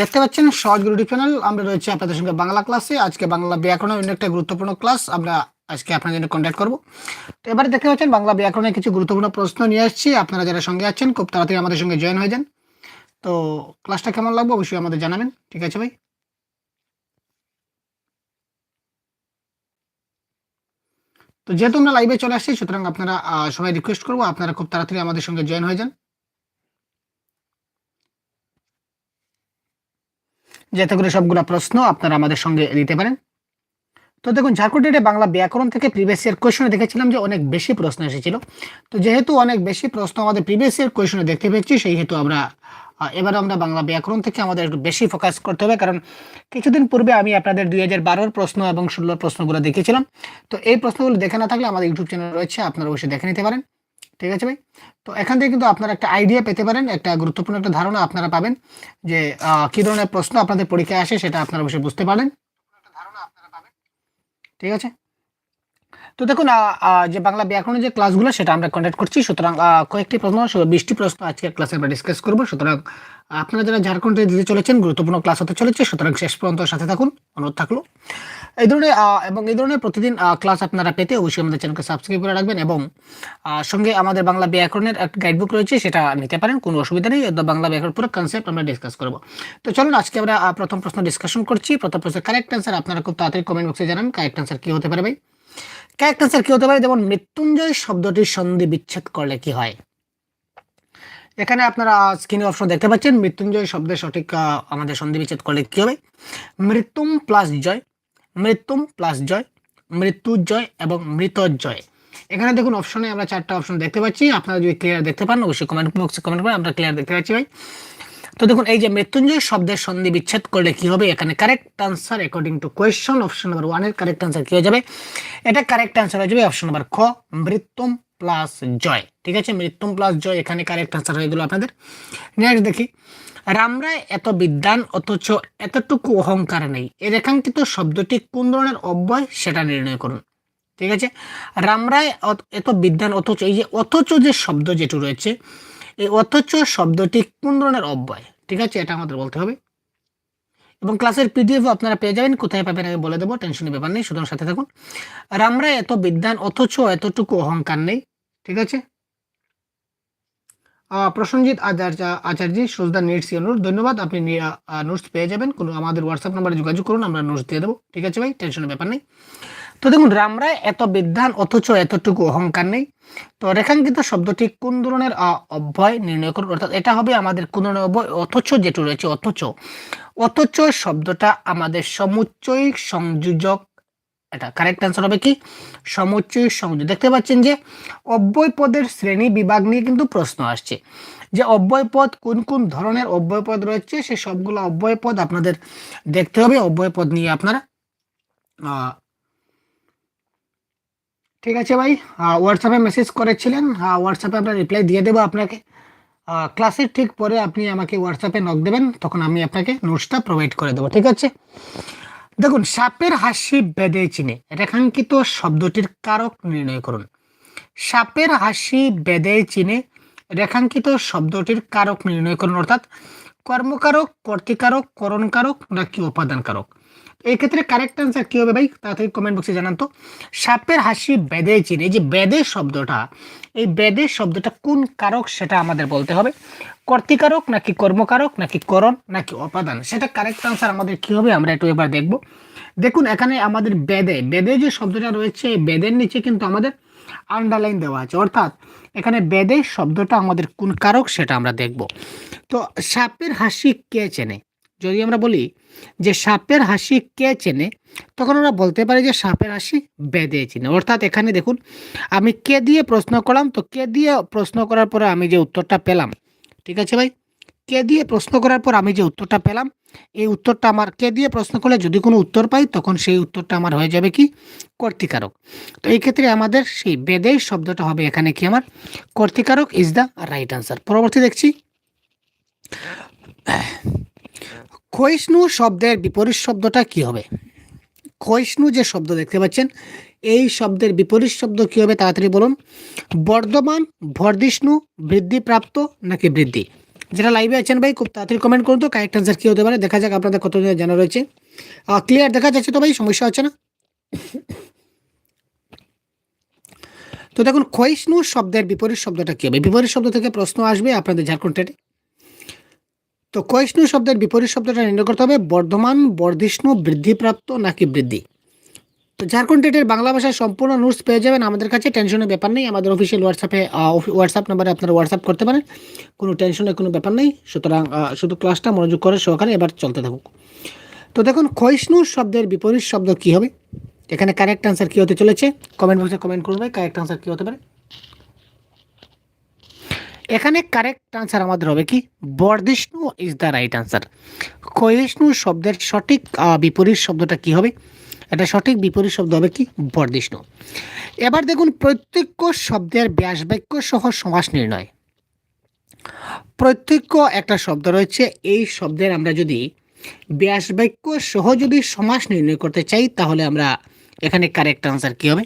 দেখতে পাচ্ছেন সহজ গুরু চ্যানেল, আমরা রয়েছে আপনাদের সঙ্গে বাংলা ক্লাসে। আজকে বাংলা ব্যাকরণের অন্য একটা গুরুত্বপূর্ণ ক্লাস, আমরা আজকে আপনাদের জন্য কন্ট্যাক্ট করব। তো এবারে দেখতে পাচ্ছেন বাংলা ব্যাকরণের কিছু গুরুত্বপূর্ণ প্রশ্ন নিয়ে আসছি। আপনারা যারা সঙ্গে আছেন, খুব তাড়াতাড়ি আমাদের সঙ্গে জয়েন হয়ে যান। তো ক্লাসটা কেমন লাগবে অবশ্যই আমাদের জানাবেন। ঠিক আছে ভাই? তো যেহেতু আমরা লাইভে চলে আসছি, সুতরাং আপনারা সবাই রিকোয়েস্ট করব আপনারা খুব তাড়াতাড়ি আমাদের সঙ্গে জয়েন হয়ে যান। যাতে করে সবগুলো প্রশ্ন আপনারা আমাদের সঙ্গে দিতে পারেন। তো দেখুন ঝাড়খণ্ডের বাংলা ব্যাকরণ থেকে প্রিভিয়াস ইয়ার কোয়েশনে দেখেছিলাম যে অনেক বেশি প্রশ্ন এসেছিল। তো যেহেতু অনেক বেশি প্রশ্ন আমাদের প্রিভিয়াস ইয়ার কোয়েশনে দেখতে পেয়েছি, সেই হেতু আমরা এবার আমরা বাংলা ব্যাকরণ থেকে আমাদের একটু বেশি ফোকাস করতে হবে। কারণ কিছুদিন পূর্বে আমি আপনাদের দুই হাজার বারোর প্রশ্ন এবং ষোলোর প্রশ্নগুলো দেখেছিলাম। তো এই প্রশ্নগুলো দেখে না থাকলে আমাদের ইউটিউব চ্যানেল রয়েছে, আপনারা অবশ্যই দেখে নিতে পারেন। ঠিক আছে ভাই? তো এখান থেকে কিন্তু আপনারা একটা আইডিয়া পেতে পারেন, একটা গুরুত্বপূর্ণ একটা ধারণা আপনারা পাবেন যে কি ধরনের প্রশ্ন আপনাদের পরীক্ষায় আসে সেটা আপনারা অবশ্যই বুঝতে পারেন। ঠিক আছে? তো দেখুন যে বাংলা ব্যাকরণের যে ক্লাসগুলো সেটা আমরা কন্ডাক্ট করছি। সুতরাং কয়েকটি প্রশ্ন বিশটি প্রশ্ন আজকের ক্লাসে আমরা ডিসকাস করব। সুতরাং, আপনারা যারা ঝাড়খণ্ডে দিতে চলেছেন, গুরুত্বপূর্ণ ক্লাস হতে চলেছে, সুতরাং শেষ পর্যন্ত সাথে থাকুন। অনুরোধ থাকল। এই ধরনের এবং এই ধরনের প্রতিদিন ক্লাস আপনারা পেতে অবশ্যই আমাদের চ্যানেলকে সাবস্ক্রাইব করে রাখবেন এবং সঙ্গে আমাদের বাংলা ব্যাকরণের একটা গাইডবুক রয়েছে, সেটা নিতে পারেন, কোনো অসুবিধা নেই। বাংলা ব্যাকরণ পুরো কনসেপ্ট আমরা ডিসকাস করব। তো চলুন, আজকে আমরা প্রথম প্রশ্ন ডিসকাশন করছি। প্রথম প্রশ্নের কারেক্ট অ্যান্সার আপনারা খুব তাড়াতাড়ি কমেন্ট বক্সে জানান কারেক্ট অ্যান্সার কী হতে পারে ভাই? কারেক্ট অ্যান্সার কী হতে পারে? যেমন মৃত্যুঞ্জয় শব্দটির সন্ধি বিচ্ছেদ করলে কি হয়? এখানে আপনারা স্ক্রিনে অপশন দেখতে পাচ্ছেন, মৃত্যুঞ্জয় শব্দের সঠিক আমাদের সন্ধি বিচ্ছেদ করলে কি হবে? মৃত্যুম প্লাস জয়। মৃত্যুম প্লাস জয়, মৃত্যুজয় এবং মৃতজয়। এখানে দেখুন অপশনে আমরা চারটা অপশন দেখতে পাচ্ছি। আপনারা যদি ক্লিয়ার দেখতে পান, অবশ্যই কমেন্ট বক্সে কমেন্ট করে আমরা ক্লিয়ার দেখতে পাচ্ছি ভাই। তো দেখুন, এই যে মৃত্যুঞ্জয় শব্দের সন্ধি বিচ্ছেদ করলে কি হবে? এখানে correct answer according to question option number ওয়ানের কারেক্ট আনসার কি হয়ে যাবে? এটা কারেক্ট আনসার হয়ে যাবে অপশন নাম্বার খ, মৃত্যুম প্লাস জয়। ঠিক আছে? মৃত্যুম প্লাস জয় এখানে কারেক্ট আনসার হয়ে গেল আপনাদের। নেক্সট দেখি। রামরায় এত বিদ্যান অথচ এতটুকু অহংকার নেই। এর রেখাঙ্কিত শব্দটি কোন ধরনের অব্যয় সেটা নির্ণয় করুন। ঠিক আছে? রামরায় এত বিদ্যান অথচ এই যে অথচ যে শব্দ যেটু রয়েছে, এই অথচ শব্দটি কোন ধরনের অব্যয়? ঠিক আছে? এটা আমাদের বলতে হবে। এবং ক্লাসের পিডিএফ আপনারা পেয়ে যাবেন। কোথায় পাবেন আমি বলে দেবো টেনশনের ব্যাপার নেই সুতরাং সাথে থাকুন। রামরায় এত বিদ্যান অথচ এতটুকু অহংকার নেই। ঠিক আছে? আহ, প্রসেনজিৎ আচার্য আচার্য সুজদা নেটস অনুরোধ ধন্যবাদ আপনি নোটস পেয়ে যাবেন। কোনো আমাদের হোয়াটসঅ্যাপ নাম্বারে যোগাযোগ করুন আমরা নোটস দিয়ে দেবো। ঠিক আছে ভাই? টেনশনের ব্যাপার নেই। তো দেখুন রামরায় এত বিদ্যান অথচ এতটুকু অহংকার নেই। তো রেখাঙ্কিত শব্দটি কোন ধরনের অব্যয় নির্ণয় করুন? অর্থাৎ এটা হবে আমাদের কোন ধরনের অব্যয় অথচ যেটু রয়েছে অথচ। অথচ শব্দটা আমাদের সমুচ্চয়িক সংযোজক এটা কারেক্ট অ্যান্সার হবে কি? সমুচ্চয়িক সংযোগ দেখতে পাচ্ছেন যে অব্যয় পদের শ্রেণি বিভাগ নিয়ে কিন্তু প্রশ্ন আসছে। যে অব্যয় পদ কোন কোন ধরনের অব্যয় পদ রয়েছে? সে সবগুলো অব্যয় পদ আপনাদের দেখতে হবে। অব্যয় পদ নিয়ে আপনারা ঠিক আছে ভাই? হোয়াটসঅ্যাপে মেসেজ করেছিলেন। হোয়াটসঅ্যাপে আমরা রিপ্লাই দিয়ে দেবো আপনাকে। ক্লাসের ঠিক পরে আপনি আমাকে হোয়াটসঅ্যাপে নক দেবেন। তখন আমি আপনাকে নোটসটা প্রোভাইড করে দেবো। ঠিক আছে? দেখুন, সাপের হাসি বেদে চিনে। রেখাঙ্কিত শব্দটির কারক নির্ণয় করুন। সাপের হাসি বেদে চিনে, রেখাঙ্কিত শব্দটির কারক নির্ণয় করুন, অর্থাৎ কর্মকারক, কর্তিকারক, করণকারক নাকি উপাদান কারক এই ক্ষেত্রে কারেক্ট অ্যান্সার কি হবে ভাই? তাড়াতাড়ি কমেন্ট বক্সে জানান তো। সাপের হাসি বেদে চিনে। এই যে বেদে শব্দটা, এই বেদে শব্দটা কোন কারক সেটা আমাদের বলতে হবে। কর্তিকারক নাকি কর্মকারক, নাকি করণ, নাকি অপাদান? সেটা কারেক্ট আনসার আমাদের কি হবে আমরা একটু এবার দেখব। দেখুন, এখানে আমাদের বেদে বেদে যে শব্দটা রয়েছে বেদের নিচে কিন্তু আমাদের আন্ডারলাইন দেওয়া আছে। অর্থাৎ এখানে বেদে শব্দটা আমাদের কোন কারক সেটা আমরা দেখব। তো সাপের হাসি কে চেনে? যদি আমরা বলি যে সাপের হাসি কে চেনে, তখন আমরা বলতে পারি যে সাপের হাসি বেদে চেনে। অর্থাৎ এখানে দেখুন, আমি কে দিয়ে প্রশ্ন করলাম, তো কে দিয়ে প্রশ্ন করার পরে আমি যে উত্তরটা পেলাম, ঠিক আছে ভাই? কে দিয়ে প্রশ্ন করার পর আমি যে উত্তরটা পেলাম, এই উত্তরটা আমার কে দিয়ে প্রশ্ন করলে যদি কোনো উত্তর পাই, তখন সেই উত্তরটা আমার হয়ে যাবে কি? কর্তিকারক। তো এই ক্ষেত্রে আমাদের সেই বেদের শব্দটা হবে এখানে কি আমার? কর্তিকারক ইজ দ্য রাইট আনসার। পরবর্তী দেখছি। ক্ষয়িষ্ণু শব্দের বিপরীত শব্দটা কি হবে? ক্ষয়িষ্ণু যে শব্দ দেখতে পাচ্ছেন, এই শব্দের বিপরীত শব্দ কি হবে তাড়াতাড়ি বলুন? বর্ধমান বর্ধিষ্ণু বৃদ্ধিপ্রাপ্ত নাকি বৃদ্ধি? যারা লাইভে আছেন ভাই, খুব তাড়াতাড়ি কমেন্ট করুন তো কারেক্ট অ্যান্সার কী হতে পারে, দেখা যাক আপনাদের কত জানা রয়েছে। ক্লিয়ার দেখা যাচ্ছে তো ভাই, সমস্যা হচ্ছে না? তো দেখুন, ক্ষয়িষ্ণু শব্দের বিপরীত শব্দটা কী হবে? বিপরীত শব্দ থেকে প্রশ্ন আসবে আপনাদের ঝাড়খণ্ড টেটে তো ক্ষয়িষ্ণু শব্দের বিপরীত শব্দটা নির্ণয় করতে হবে, বর্ধমান বর্ধিষ্ণু বৃদ্ধিপ্রাপ্ত নাকি বৃদ্ধি? তো ঝাড়খণ্ড টেটের বাংলা ভাষায় সম্পূর্ণ নোটস পেয়ে যাবেন, আমাদের কাছে টেনশনের ব্যাপার নেই, আমাদের অফিসিয়াল হোয়াটসঅ্যাপে হোয়াটসঅ্যাপ নাম্বারে আপনারা হোয়াটসঅ্যাপ করতে পারেন, কোনো টেনশনের কোনো ব্যাপার নেই, সুতরাং শুধু ক্লাসটা মনোযোগ করে সহকারে এবার চলতে থাকুক। তো দেখুন ক্ষয়িষ্ণু শব্দের বিপরীত শব্দ কী হবে? এখানে কারেক্ট আনসার কী হতে চলেছে? কমেন্ট বক্সে কমেন্ট ভাই কারেক্ট আনসার কী হতে পারে? এখানে কারেক্ট আনসার আমাদের হবে কি? বর্ধিষ্ণু ইজ দ্য রাইট আনসার ক্ষয়িষ্ণু শব্দের সঠিক বিপরীত শব্দটা কি হবে? এটা সঠিক বিপরীত শব্দ হবে কি? বর্ধিষ্ণু এবার দেখুন প্রত্যেক শব্দের ব্যাস বাক্য সহ সমাস নির্ণয়। প্রত্যেক একটা শব্দ রয়েছে, এই শব্দের আমরা যদি ব্যাস বাক্য সহ যদি সমাস নির্ণয় করতে চাই, তাহলে আমরা এখানে কারেক্ট আনসার কি হবে?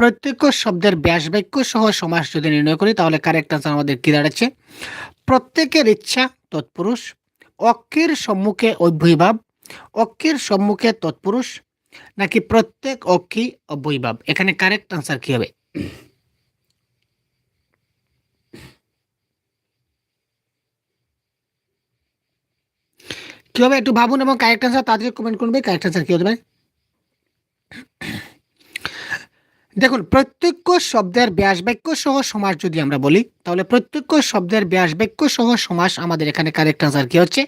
প্রত্যেক শব্দের ব্যাস বাক্য সহ সমাস যদি নির্ণয় করি, তাহলে কারেক্ট আনসার আমাদের কি দাঁড়াচ্ছে? প্রত্যেকের ইচ্ছা তৎপুরুষ, অক্ষের সম্মুখে অব্যয়ভাব অক্ষের সম্মুখে তৎপুরুষ, নাকি প্রত্যেক অক্ষী অব্যয়ভাব এখানে কারেক্ট আনসার কি হবে? কি হবে? একটু ভাবুন এবং কারেক্ট আনসার তাড়াতাড়ি কমেন্ট করবে কারেক্ট আনসার কি হতে পারে? দেখুন, প্রত্যক্ষ শব্দের ব্যাস বাক্য সহ সমাস যদি আমরা বলি, তাহলে প্রত্যক্ষ শব্দের ব্যাস বাক্য সহ সমাস আমাদের এখানে কারেক্ট আনসার কি হচ্ছে?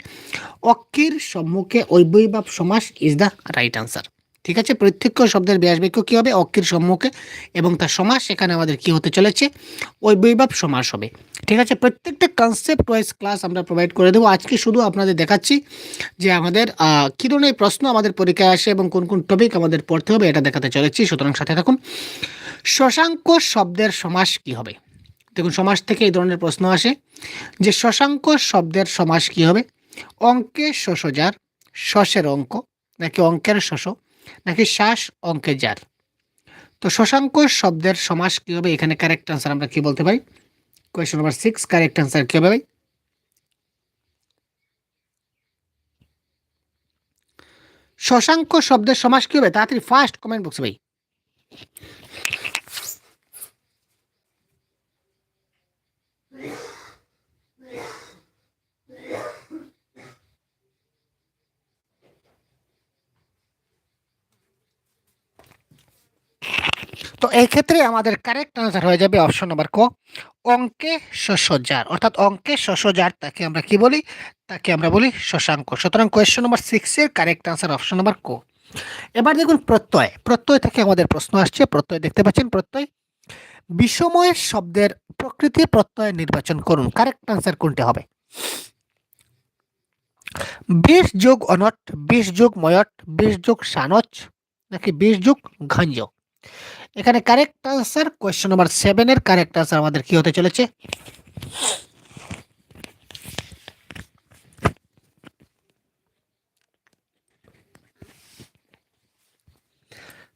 অক্ষের সম্মুখে ঐবৈভাব সমাস ইজ দ্য রাইট আনসার ঠিক আছে? প্রত্যক্ষ শব্দের ব্যাস বাক্য কী হবে? অক্ষের সম্মুখে এবং তার সমাস এখানে আমাদের কি হতে চলেছে? ঐবৈভাব সমাস হবে। ঠিক আছে? প্রত্যেকটা কনসেপ্ট ওয়াইজ ক্লাস আমরা প্রোভাইড করে দেবো। আজকে শুধু আপনাদের দেখাচ্ছি যে আমাদের কী ধরনের প্রশ্ন আমাদের পরীক্ষায় আসে এবং কোন কোন টপিক আমাদের পড়তে হবে, এটা দেখাতে চলেছি। সুতরাং সাথে থাকুন। শশাঙ্ক শব্দের সমাস কি হবে? দেখুন, সমাস থেকে এই ধরনের প্রশ্ন আসে যে শশাঙ্ক শব্দের সমাস কি হবে? অঙ্কে শশজার শশের অঙ্ক, নাকি অঙ্কের শশ নাকি শ্বাস অঙ্কে যার তো শশাঙ্ক শব্দের সমাস কি হবে? এখানে কারেক্ট আনসার আমরা কি বলতে পারি? Question number six correct answer কি হবে ভাই? শশাঙ্ক শব্দের সমাস কি হবে? তাড়াতাড়ি ফার্স্ট কমেন্ট বক্সে ভাই। তো এই ক্ষেত্রে আমাদের কারেক্ট আনসার হয়ে যাবে অপশন নাম্বার ক অঙ্কে শস্যজার অর্থাৎ অঙ্কে শস্যজার তাকে আমরা কি বলি? তাকে আমরা বলি শশাঙ্ক। সুতরাং কোয়েশ্চন নাম্বার সিক্সের কারেক্ট আনসার অপশন নাম্বার ক। এবার দেখুন প্রত্যয়। প্রত্যয় থেকে আমাদের প্রশ্ন আসছে। প্রত্যয় দেখতে পাচ্ছেন? প্রত্যয়। বিষময় শব্দের প্রকৃতি প্রত্যয় নির্বাচন করুন। কারেক্ট আনসার কোনটি হবে? বিশ যোগ অনট বিশ যোগ ময়ট বিশ যোগ সানচ নাকি বিশ যোগ ঘঞ্জ? এখানে কারেক্ট আনসার কোয়েশ্চন নাম্বার সেভেনের কারেক্ট আনসার আমাদের কি হতে চলেছে?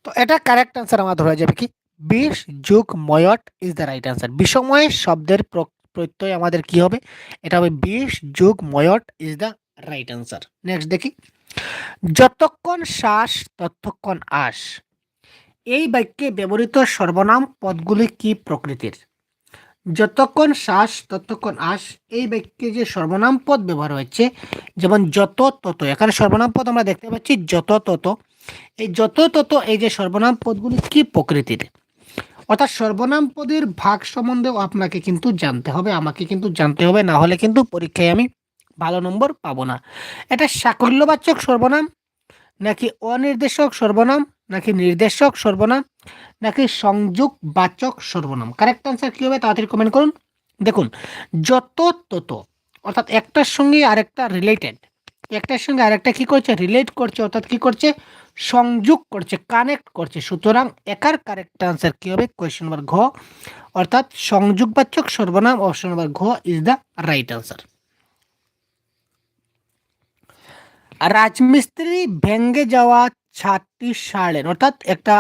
তো এটা কারেক্ট আনসার আমাদের হয়ে যাবে কি? বিষ যুগ ময়ট ইজ দ্য রাইট আনসার বিষময় শব্দের প্র- প্রত্যয় আমাদের কি হবে? এটা হবে বিশ যুগ ময়ট is the right answer next দেখি। যতক্ষণ শ্বাস, ততক্ষণ আশ। এই বাক্যে ব্যবহৃত সর্বনাম পদগুলি কি প্রকৃতির? যতক্ষণ শ্বাস, ততক্ষণ আশ, এই বাক্যে যে সর্বনাম পদ ব্যবহার হয়েছে, যেমন যত, তত, এখানে সর্বনাম পদ আমরা দেখতে পাচ্ছি যত, তত। এই যত, তত, এই যে সর্বনাম পদগুলি কি প্রকৃতির? অর্থাৎ সর্বনাম পদের ভাগ সম্বন্ধেও আপনাকে কিন্তু জানতে হবে, আমাকে কিন্তু জানতে হবে, না হলে কিন্তু পরীক্ষায় আমি ভালো নম্বর পাবো না। এটা সাকল্যবাচক সর্বনাম, নাকি অনির্দেশক সর্বনাম? নাকি নির্দেশক সর্বনাম, নাকি সংযোগ বাচক সর্বনাম? কারেক্ট আনসার কী হবে তাড়াতাড়ি কমেন্ট করুন। দেখুন, যত তত, অর্থাৎ একটার সঙ্গে আরেকটা রিলেটেড একটার সঙ্গে আরেকটা কি করছে? রিলেট করছে, অর্থাৎ কি করছে? সংযোগ করছে কানেক্ট করছে। সুতরাং একার কারেক্ট আনসার কি হবে? কোয়েশ্চন নাম্বার ঘ, অর্থাৎ সংযোগবাচক সর্বনাম অপশন নাম্বার ঘ ইজ দ্য রাইট আনসার রাজমিস্ত্রি ভেঙ্গে যাওয়া ছাদটি সারলেন। অর্থাৎ একটা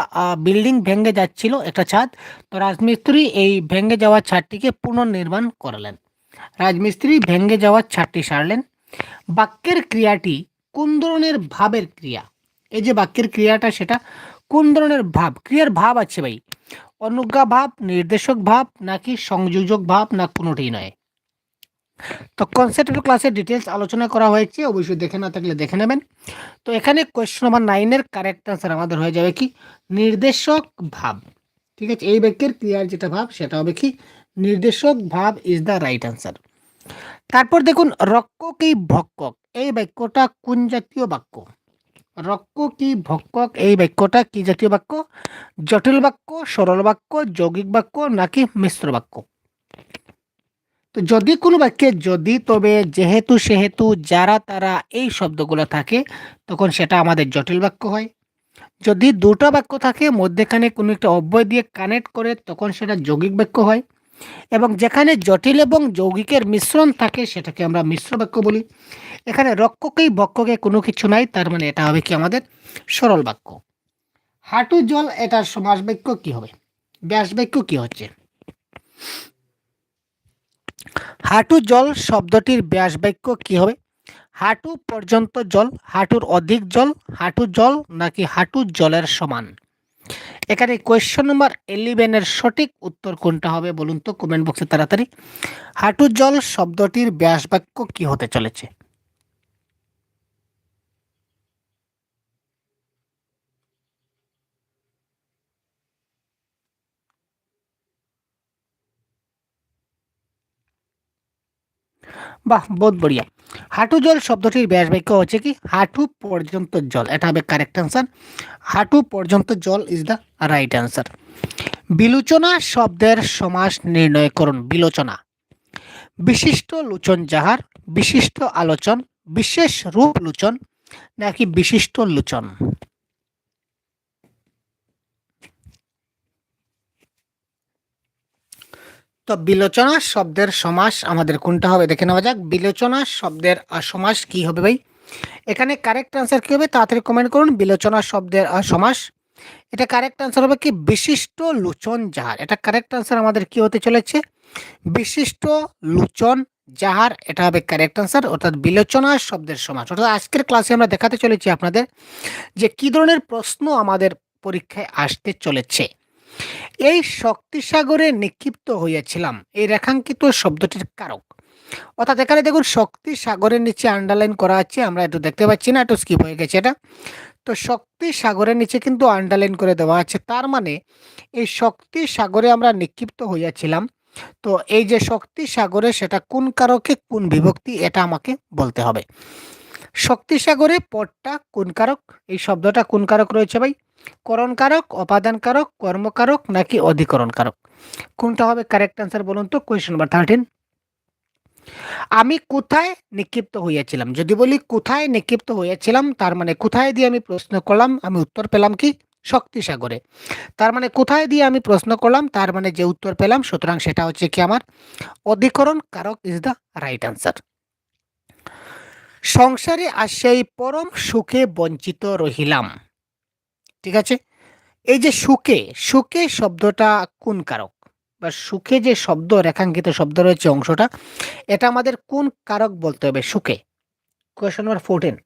বিল্ডিং ভেঙ্গে যাচ্ছিল, একটা ছাদ। তো রাজমিস্ত্রি এই ভেঙ্গে যাওয়া ছাদটিকে পুনর্নির্মাণ করালেন। রাজমিস্ত্রি ভেঙ্গে যাওয়া ছাদটি সারলেন। বাক্যের ক্রিয়াটি কোন ধরনের ভাবের ক্রিয়া। এই যে বাক্যের ক্রিয়াটা, সেটা কোন ধরনের ভাব। ক্রিয়ার ভাব আছে ভাই। অনুজ্ঞা ভাব, নির্দেশক ভাব, নাকি সংযোজক ভাব, না কোনোটাই নয়। তো কনসেপ্ট ক্লাসের ডিটেলস আলোচনা করা হয়েছে, অবশ্যই দেখে না থাকলে দেখে নেবেন। তো এখানে কোয়েশ্চন নাম্বার নাইনের কারেক্ট আনসার আমাদের হয়ে যাবে কি? নির্দেশক ভাব। ঠিক আছে, এই বাক্যের ক্রিয়ার যেটা ভাব, সেটা হবে কি? নির্দেশক ভাব ইজ দ্য রাইট অ্যান্সার তারপর দেখুন রক্ষ কি ভক্ষক? এই বাক্যটা কোন জাতীয় বাক্য? রক্ষ কি ভক্ষক? এই বাক্যটা কি জাতীয় বাক্য? জটিল বাক্য, সরল বাক্য, যৌগিক বাক্য, নাকি মিশ্র বাক্য? তো যদি কোনো বাক্যে যদি তবে যেহেতু সেহেতু যারা তারা এই শব্দগুলো থাকে, তখন সেটা আমাদের জটিল বাক্য হয়। যদি দুটো বাক্য থাকে, মধ্যেখানে কোনো একটা অব্যয় দিয়ে কানেক্ট করে, তখন সেটা যৌগিক বাক্য হয়। এবং যেখানে জটিল এবং যৌগিকের মিশ্রণ থাকে, সেটাকে আমরা মিশ্র বাক্য বলি। এখানে রক্ষকেই বক্ষকে কোনো কিছু নাই, তার মানে এটা হবে কি আমাদের সরল বাক্য। হাঁটু জল, এটার সমাস বাক্য কি হবে? ব্যাস বাক্য কি হচ্ছে? হাঁটু জল শব্দটির ব্যাস বাক্য কি হবে? হাঁটু পর্যন্ত জল, হাঁটুর অধিক জল, হাঁটু জল নাকি হাঁটু জলের সমান? এখানে কোয়েশ্চন নম্বর ইলেভেনের সঠিক উত্তর কোনটা হবে বলুন তো? কমেন্ট বক্সে তাড়াতাড়ি। হাঁটু জল শব্দটির ব্যাস বাক্য কি হতে চলেছে? বাহ, বহুত বড়িয়া। হাঁটু জল শব্দটির ব্যাস বাক্য হচ্ছে কি? হাঁটু পর্যন্ত জল। এটা হবে কারেক্ট আনসার হাঁটু পর্যন্ত জল ইজ দ্য রাইট আনসার বিলোচনা শব্দের সমাস নির্ণয় করুন, বিলোচনা। বিশিষ্ট লোচন যাহার, বিশিষ্ট আলোচন, বিশেষ রূপ লোচন, নাকি বিশিষ্ট লোচন? তো বিলোচনা শব্দের সমাস আমাদের কোনটা হবে? দেখে নেওয়া যাক। বিলোচনা শব্দের সমাস কি হবে ভাই? এখানে কারেক্ট আনসার কি হবে? তাড়াতাড়ি কমেন্ট করুন। বিলোচনা শব্দের সমাস। এটা কারেক্ট আনসার হবে কি? বিশিষ্ট লোচন যাহার। এটা কারেক্ট আনসার আমাদের কি হতে চলেছে? বিশিষ্ট লোচন যাহার। এটা হবে কারেক্ট আনসার অর্থাৎ বিলোচনা শব্দের সমাস। অর্থাৎ আজকের ক্লাসে আমরা দেখাতে চলেছি আপনাদের যে কি ধরনের প্রশ্ন আমাদের পরীক্ষায় আসতে চলেছে। এই শক্তিসাগরে নিক্ষিপ্ত হইয়াছিলাম এই রেখাঙ্কিত শব্দটির কারক। অর্থাৎ এখানে দেখুন শক্তি সাগরের নিচে আন্ডারলাইন করা আছে, আমরা একটু দেখতে পাচ্ছি না একটু স্কিপ হয়ে গেছে এটা। তো শক্তি সাগরের নিচে কিন্তু আন্ডারলাইন করে দেওয়া আছে, তার মানে এই শক্তি সাগরে আমরা নিক্ষিপ্ত হইয়াছিলাম তো এই যে শক্তি সাগরে সেটা কোন কারকে, কোন বিভক্তি, এটা আমাকে বলতে হবে। শক্তি সাগরে পদটা কোন কারক? এই শব্দটা কোন কারক রয়েছে ভাই? করণ কারক অপাদান কারক কর্মকারক নাকি অধিকরণ কারক কোনটা হবে কারেক্ট অ্যান্সার বলুন তো? কোয়েশ্চন নাম্বার থার্টিন আমি কোথায় নিক্ষিপ্ত হইয়াছিলাম? যদি বলি কোথায় নিক্ষিপ্ত হইয়াছিলাম, তার মানে কোথায় দিয়ে আমি প্রশ্ন করলাম, আমি উত্তর পেলাম কি? শক্তি সাগরে। তার মানে কোথায় দিয়ে আমি প্রশ্ন করলাম, তার মানে যে উত্তর পেলাম, সুতরাং সেটা হচ্ছে কি আমার? অধিকরণ কারক ইজ দ্য রাইট আনসার সংসারে আসিয়াই পরম সুখে বঞ্চিত রহিলাম। ঠিক আছে? এই যে সুখে সুখে শব্দটা কোন কারক? বা সুখে যে শব্দ, রেখাঙ্কিত শব্দ রয়েছে অংশটা, এটা আমাদের কোন কারক বলতে হবে সুখে কোয়েশ্চন নাম্বার ফোরটিন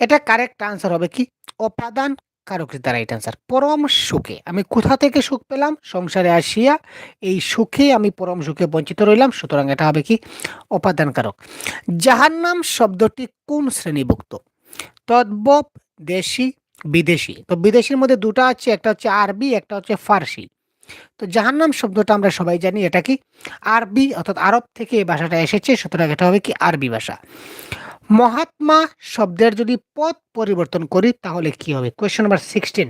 এটা কারেক্ট আনসার হবে কি? অপাদান কারক দ্বারা রাইট আনসার পরম সুখে। আমি কোথা থেকে সুখ পেলাম? সংসারে আসিয়া এই সুখে আমি পরম সুখে বঞ্চিত রইলাম। সুতরাং এটা হবে কি? অপাদান কারক জাহান্নাম শব্দটি কোন শ্রেণীভুক্ত? তদ্ভব দেশি, বিদেশি। তো বিদেশির মধ্যে দুটো আছে, একটা হচ্ছে আরবি, একটা হচ্ছে ফার্সি। তো জাহান্নাম শব্দটা আমরা সবাই জানি, এটা কি? আরবি অর্থাৎ আরব থেকে এই ভাষাটা এসেছে, সুতরাং এটা হবে কি আরবি ভাষা। মহাত্মা শব্দের যদি পদ পরিবর্তন করি, তাহলে কি হবে? Question number sixteen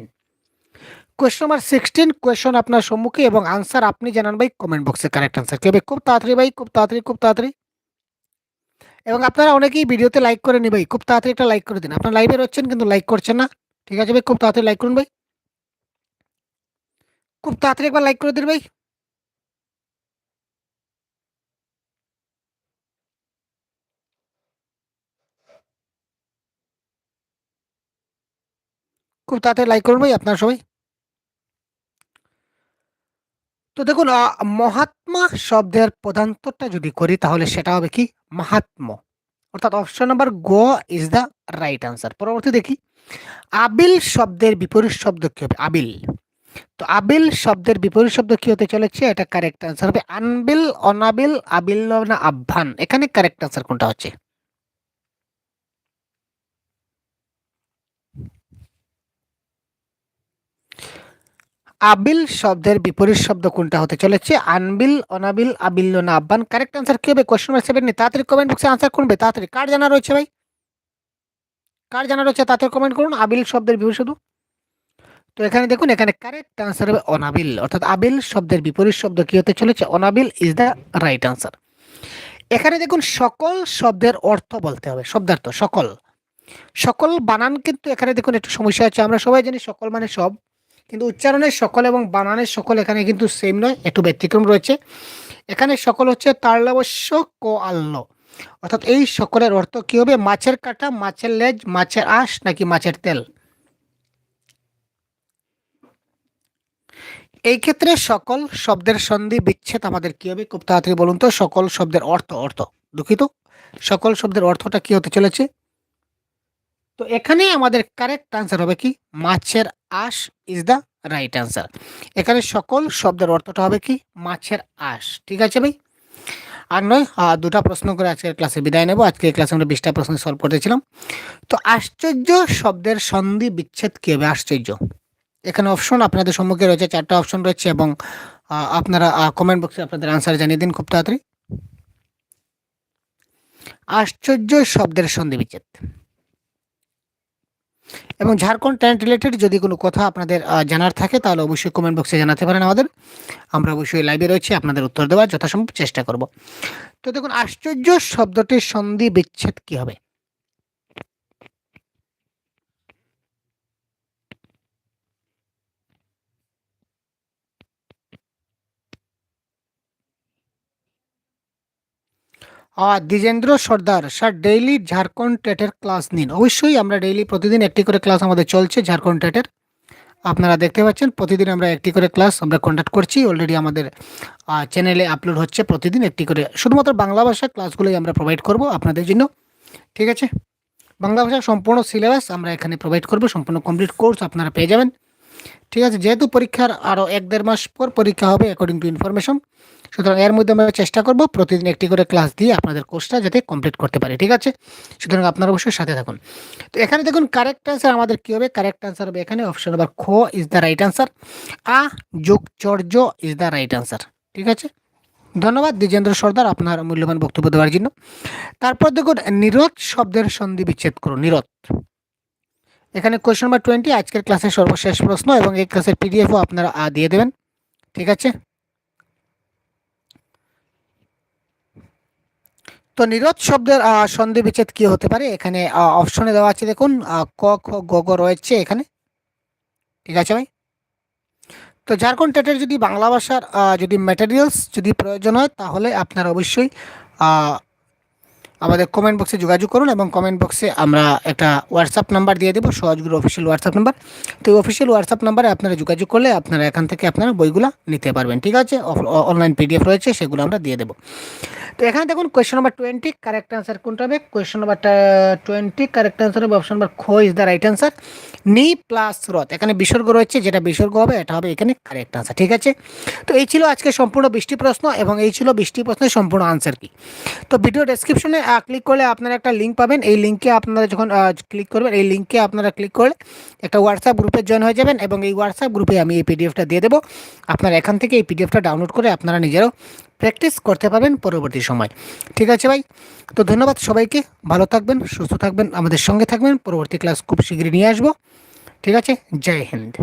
question number sixteen question আপনার সম্মুখে এবং আনসার আপনি জানান ভাই কমেন্ট বক্সে কারেক্ট আনসার কেবে খুব তাড়াতাড়ি ভাই, খুব তাড়াতাড়ি খুব তাড়াতাড়ি। এবং আপনারা অনেকেই ভিডিওতে লাইক করে নি ভাই, খুব তাড়াতাড়ি একটা লাইক করে দিন। আপনার লাইভে রয়েছেন কিন্তু লাইক করছেন না। ঠিক আছে ভাই, খুব তাড়াতাড়ি লাইক করুন ভাই। খুব তাড়াতাড়ি একবার লাইক করে দিন ভাই। খুব তাড়াতাড়ি লাইক করুন ভাই, আপনারা সবাই। তো দেখুন মহাত্মা শব্দের পদান্তরটা যদি করি, তাহলে সেটা হবে কি? মাহাত্ম অর্থাৎ অপশন নাম্বার গ ইজ দ্য রাইট আনসার পরবর্তী দেখি। আবিল শব্দের বিপরীত শব্দ কি হবে? আবিল। তো আবিল শব্দের বিপরীত শব্দ কি হতে চলেছে? এটা কারেক্ট আনসার হবে। আনবিল, অনাবিল, আবিল না, আভ্যান। এখানে কারেক্ট আনসার কোনটা হচ্ছে? আবিল শব্দের বিপরীত শব্দ কোনটা হতে চলেছে? আনবিল, অনাবিল, আবিল না আব্বান। কারেক্ট আনসার কি হবে? কোশ্চেন নাম্বার সেভেন তাড়াতাড়ি কমেন্ট বক্সে আনসার করবে তাড়াতাড়ি। কার জানা রয়েছে ভাই? কার জানা রয়েছে? তাড়াতাড়ি কমেন্ট করুন। আবিল শব্দের বিপরীত শব্দ তো এখানে দেখুন, এখানে কারেক্ট আনসার হবে অনাবিল। অর্থাৎ আবিল শব্দের বিপরীত শব্দ কি হতে চলেছে? অনাবিল ইজ দ্য রাইট আনসার এখানে দেখুন, সকল শব্দের অর্থ বলতে হবে, শব্দার্থ, সকল। সকল বানান কিন্তু এখানে দেখুন, একটু সমস্যা আছে। আমরা সবাই জানি সকল মানে সব। কিন্তু উচ্চারণের সকল এবং বানানের সকল এখানে কিন্তু সেম নয়, একটু ব্যতিক্রম রয়েছে। এখানে সকল হচ্ছে তারলাবশ্য ক আল্ল অর্থাৎ এই সকলের অর্থ কি হবে? মাছের কাটা, মাছের লেজ, মাছের আঁশ নাকি মাছের তেল? এই ক্ষেত্রে সকল শব্দের সন্ধি বিচ্ছেদ আমাদের কি হবে? খুব তাড়াতাড়ি বলুন তো, সকল শব্দের অর্থ অর্থ দুঃখিত। সকল শব্দের অর্থটা কি হতে চলেছে? তো এখানে আমাদের কারেক্ট আনসার হবে কি? মাছের আঁশ ইজ দ্য রাইট আনসার এখানে সকল শব্দের অর্থটা হবে কি? মাছের আঁশ। ঠিক আছে ভাই? আর নয় দুটা প্রশ্ন করে আজকের ক্লাসে বিদায় নেব। আজকে ক্লাসে আমরা বিশটা প্রশ্ন সলভ করতেছিলাম তো আশ্চর্য শব্দের সন্ধি বিচ্ছেদ কি হবে? আশ্চর্য। এখানে অপশন আপনাদের সম্মুখে রয়েছে, চারটা অপশন রয়েছে এবং আপনারা কমেন্ট বক্সে আপনাদের আনসার জানিয়ে দিন খুব তাড়াতাড়ি। আশ্চর্য শব্দের সন্ধি বিচ্ছেদ। এবং ঝাড়খণ্ড ট্যালেন্ট রিলেটেড যদি কোনো কথা আপনাদের জানার থাকে, তাহলে অবশ্যই কমেন্ট বক্সে জানাতে পারেন আমাদের। আমরা অবশ্যই লাইভে রয়েছি, আপনাদের উত্তর দেওয়ার যথাসম্ভব চেষ্টা করব। তো দেখুন, আশ্চর্য শব্দটির সন্ধি বিচ্ছেদ কী হবে? আর দ্বিজেন্দ্র সর্দার, স্যার ডেইলি ঝাড়খণ্ড টেটের ক্লাস নিন। অবশ্যই আমরা ডেইলি প্রতিদিন একটি করে ক্লাস আমাদের চলছে ঝাড়খণ্ড টেটের। আপনারা দেখতে পাচ্ছেন, প্রতিদিন আমরা একটি করে ক্লাস আমরা কন্ডাক্ট করছি। অলরেডি আমাদের চ্যানেলে আপলোড হচ্ছে প্রতিদিন একটি করে। শুধুমাত্র বাংলা ভাষা ক্লাসগুলোই আমরা প্রোভাইড করব আপনাদের জন্য। ঠিক আছে? বাংলা ভাষার সম্পূর্ণ সিলেবাস আমরা এখানে প্রোভাইড করব। সম্পূর্ণ কমপ্লিট কোর্স আপনারা পেয়ে যাবেন। ঠিক আছে, যেহেতু পরীক্ষার আরও এক দেড় মাস পর পরীক্ষা হবে অ্যাকর্ডিং টু ইনফরমেশন সুতরাং এর মধ্যে আমরা চেষ্টা করব প্রতিদিন একটি করে ক্লাস দিয়ে আপনাদের কোর্সটা যাতে কমপ্লিট করতে পারি, ঠিক আছে? সুতরাং আপনারা অবশ্যই সাথে থাকুন। তো এখানে দেখুন কারেক্ট অ্যান্সার আমাদের কী হবে? কারেক্ট অ্যান্সার হবে এখানে অপশন নাম্বার খ ইজ দ্য রাইট অ্যান্সার আ, যোগ চর্য ইজ দ্য রাইট অ্যান্সার ঠিক আছে? ধন্যবাদ দ্বিজেন্দ্র সর্দার আপনার মূল্যবান বক্তব্য দেওয়ার জন্য। তারপর দেখুন, নিরোধ শব্দের সন্ধি বিচ্ছেদ করুন, নিরোধ। এখানে কোয়েশ্চন নাম্বার টোয়েন্টি আজকের ক্লাসের সর্বশেষ প্রশ্ন এবং এই ক্লাসের পিডিএফও আপনারা দিয়ে দেবেন। ঠিক আছে? তো নিরোধ শব্দের সন্ধি বিচ্ছেদ কি হতে পারে? এখানে অপশনে দেওয়া আছে, দেখুন ক, খ, গ গ রয়েছে এখানে। ঠিক আছে ভাই? তো ঝাড়খণ্ড টেটের যদি বাংলা ভাষার যদি ম্যাটেরিয়ালস যদি প্রয়োজন হয়, তাহলে আপনারা অবশ্যই আমাদের কমেন্ট বক্সে যোগাযোগ করুন এবং কমেন্ট বক্সে আমরা একটা হোয়াটসঅ্যাপ নাম্বার দিয়ে দেবো, সহজগুলো অফিসিয়াল হোয়াটসঅ্যাপ নাম্বার তো এই অফিসিয়াল হোয়াটসঅ্যাপ নাম্বারে আপনারা যোগাযোগ করলে আপনারা এখান থেকে আপনারা বইগুলো নিতে পারবেন, ঠিক আছে? অনলাইন পিডিএফ রয়েছে, সেগুলো আমরা দিয়ে দেবো। তো এখানে দেখুন question number twenty correct answer কোনটা হবে? Question number twenty correct answer হবে অপশন নাম্বার খো ইজ দ্য রাইট অ্যান্সার নি প্লাস রথ, এখানে বিসর্গ রয়েছে, যেটা বিসর্গ হবে, এটা হবে এখানে কারেক্ট আনসার ঠিক আছে? তো এই ছিল আজকে সম্পূর্ণ বৃষ্টি প্রশ্ন, এবং এই ছিল বৃষ্টি প্রশ্নের সম্পূর্ণ আনসার কি। তো ভিডিও ডেসক্রিপশনে ক্লিক করলে আপনারা একটা লিঙ্ক পাবেন। এই লিঙ্কে আপনারা যখন ক্লিক করবেন, এই লিঙ্কে আপনারা ক্লিক করলে একটা হোয়াটসঅ্যাপ গ্রুপে জয়েন হয়ে যাবেন এবং এই হোয়াটসঅ্যাপ গ্রুপে আমি এই পিডিএফটা দিয়ে দেবো। আপনারা এখান থেকে এই পিডিএফটা ডাউনলোড করে আপনারা নিজেরাও প্র্যাকটিস করতে পারবেন পরবর্তী সময়। ঠিক আছে ভাই? তো ধন্যবাদ সবাইকে। ভালো থাকবেন, সুস্থ থাকবেন, আমাদের সঙ্গে থাকবেন। পরবর্তী ক্লাস খুব শীঘ্রই নিয়ে আসব। ঠিক আছে? জয় হিন্দ।